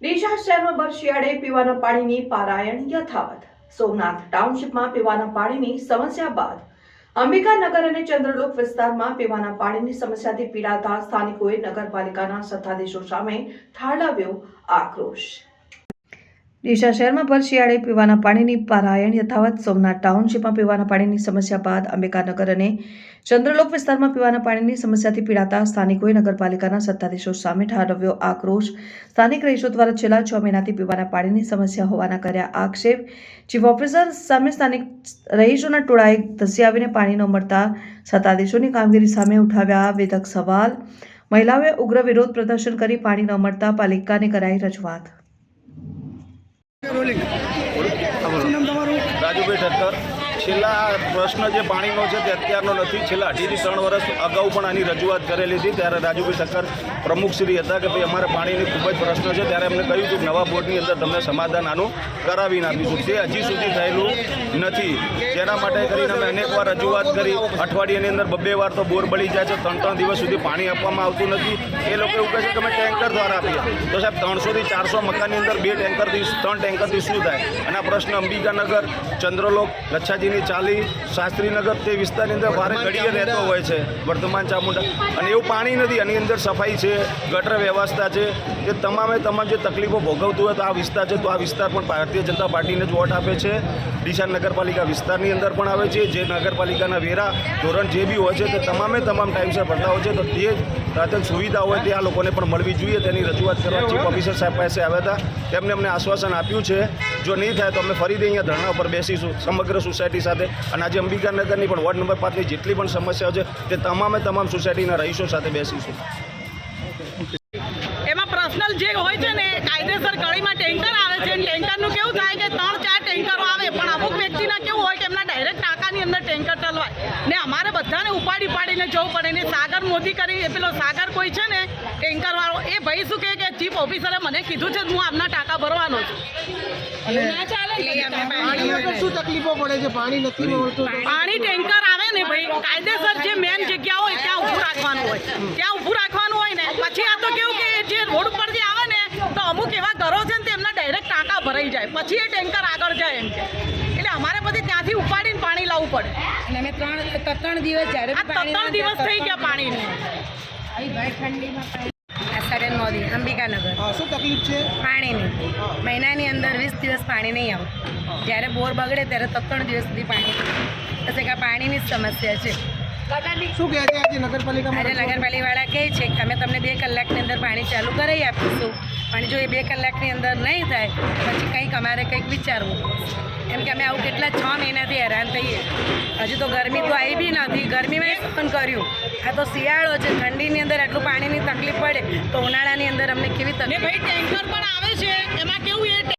ડીસા શહેરમાં બર શિયાળે પીવાના પાણીની પારાયણ યથાવત. સોમનાથ ટાઉનશીપમાં પીવાના પાણીની સમસ્યા બાદ અંબિકાનગર અને ચંદ્રલોક વિસ્તારમાં પીવાના પાણીની સમસ્યાથી પીડાતા સ્થાનિકોએ નગરપાલિકાના સત્તાધીશો સામે ઠાલવ્યો આક્રોશ. ડીસા શહેરમાં ભર શિયાળે પીવાના પાણીની પારાયણ યથાવત. સોમનાથ ટાઉનશીપમાં પીવાના પાણીની સમસ્યા બાદ અંબિકાનગર અને ચંદ્રલોક વિસ્તારમાં પીવાના પાણીની સમસ્યાથી પીડાતા સ્થાનિકોએ નગરપાલિકાના સત્તાધીશો સામે ઠારવ્યો આક્રોશ. સ્થાનિક રહીશો દ્વારા છેલ્લા છ મહિનાથી પીવાના પાણીની સમસ્યા હોવાના કર્યા આક્ષેપ. ચીફ ઓફિસર સામે સ્થાનિક રહીશોના ટોળાએ ધસી આવીને પાણી ન મળતા સત્તાધીશોની કામગીરી સામે ઉઠાવ્યા વેધક સવાલ. મહિલાઓએ ઉગ્ર વિરોધ પ્રદર્શન કરી પાણી ન મળતા પાલિકાને કરાઈ રજૂઆત. રોલિંગ. શું નામ તમારું? રાજુભાઈ ઠક્કર. છેલ્લા પ્રશ્ન જે પાણીનો છે તે અત્યારનો નથી. છેલ્લા અઢીથી ત્રણ વર્ષ અગાઉ પણ આની રજૂઆત કરેલી હતી. ત્યારે રાજુભાઈ ઠક્કર પ્રમુખશ્રી હતા કે ભાઈ, અમારે પાણીની ખૂબ જ પ્રશ્ન છે. ત્યારે અમને કહ્યું હતું નવા બોર્ડની અંદર તમને સમાધાન આનું કરાવી નાખીશું તે હજી સુધી થયેલું નથી. જેના માટે કરીને અમે અનેક વાર રજૂઆત કરી. અઠવાડિયાની અંદર બબ્બે વાર તો બોર બળી જાય છે. ત્રણ ત્રણ દિવસ સુધી પાણી આપવામાં આવતું નથી. એ લોકો એવું કહે છે કે અમે ટેન્કર દ્વારા આપીએ. તો સાહેબ, ત્રણસોથી ચારસો મકાનની અંદર બે ટેન્કરથી, ત્રણ ટેન્કરથી શું થાય? અને આ પ્રશ્ન અંબિકાનગર, ચંદ્રલોક, લચ્છાજીની ચાલી શાસ્ત્રીનગર તે વિસ્તારની અંદર ભારે ઘડીએ રહેતો હોય છે વર્તમાન ચામુંડા. અને એવું પાણી નથી એની અંદર સફાઈ છે ગટર વ્યવસ્થા છે તે તમામે તમામ જે તકલીફો ભોગવતું હોય તો આ વિસ્તાર છે તો આ વિસ્તાર પણ ભારતીય જનતા પાર્ટીને જ વોટ આપે છે. ડીસા નગરપાલિકા વિસ્તારની અંદર પણ આવે છે જે નગરપાલિકાના વેરા ધોરણ જે બી હોય છે તે તમામે તમામ ટાઈમસર ભરતા હોય છે તો તે પ્રાથમિક સુવિધા હોય તે આ લોકોને પણ મળવી જોઈએ. તેની રજૂઆત કરવા ચીફ ઓફિસર સાહેબ પાસે આવ્યા હતા. તેમને અમને આશ્વાસન આપ્યું છે, જો નહીં થાય તો અમે ફરીથી અહીંયા ધરણા ઉપર બેસીશું સમગ્ર સોસાયટી સાથે. અને આજે અંબિકાનગરની પણ વોર્ડ નંબર પાંચની જેટલી પણ સમસ્યાઓ છે, તે તમામે તમામ સોસાયટીના રહીશો સાથે બેસીશું એમાં પર્સનલ જે હોય છે ને કાયદેસર ગળીમાં ટેન્કર આવે છે અને ટેન્કરનું કેવું થાય કે ત્રણ ચાર ટેન્કરો આવે પણ અમુક વ્યક્તિના કેવું હોય કે એમના ડાયરેક્ટ ટાંકાની અંદર ટેન્કર ચલવાય ને અમારે બધાને પાડીને જવું પડે. ને સાગર મોદી કરી પેલો સાગર કોઈ છે ને ટેન્કરવાળો એ ભાઈ શું કહે કે ચીફ ઓફિસરે મને કીધું છે હું આમના ટાંકા ભરવાનો છું. પાણી શું તકલીફો પડે છે? પાણી નથી મળતું પાણી ટેન્કર આવે ને ભાઈ કાયદેસર જે મેન જગ્યા હોય ત્યાં ઊભું રાખવાનું હોય. ત્યાં ઊભું રાખવાનું હોય ને પછી આ તો કેવું કે જે રોડ ઉપર જે આવે ને તો અમુક એવા ઘરો છે ને તેમના ડાયરેક્ટ ટાંકા ભરાઈ જાય. પછી એ ટેન્કર આગળ જાય એમ કે. એટલે અમારે પછી ત્યાંથી ઉપાડીને પાણી લાવવું પડે. અને અમે ત્રણ ત્રણ દિવસ જ્યારે ત્રણ દિવસ થઈ ગયા પાણીને. આશાબેન મોદી અંબિકાનગર. હા, શું તકલીફ છે? પાણીની. મહિનાની અંદર વીસ દિવસ પાણી નહીં આવે. જ્યારે બોર બગડે ત્યારે તો ત્રણ દિવસ સુધી પાણી એટલે કે પાણીની જ સમસ્યા છે. શું કહે છે આજે નગરપાલિકામાં? આજે નગરપાલિકાવાળા કહે છે કે અમે તમને બે કલાકની અંદર પાણી ચાલુ કરાવી આપીશું. પણ જો એ બે કલાકની અંદર નહીં થાય પછી કંઈક અમારે કંઈક વિચારવું. એમ કે અમે આવું કેટલા છ મહિનાથી હેરાન થઈએ. હજુ તો ગરમી તો આવી બી નથી. ગરમીમાં પણ કર્યું. આ તો શિયાળો છે. ઠંડીની અંદર આટલું પાણીની તકલીફ પડે તો ઉનાળાની અંદર અમને કેવી તકલીફ? ભાઈ ટેન્કર પણ આવે છે. એમાં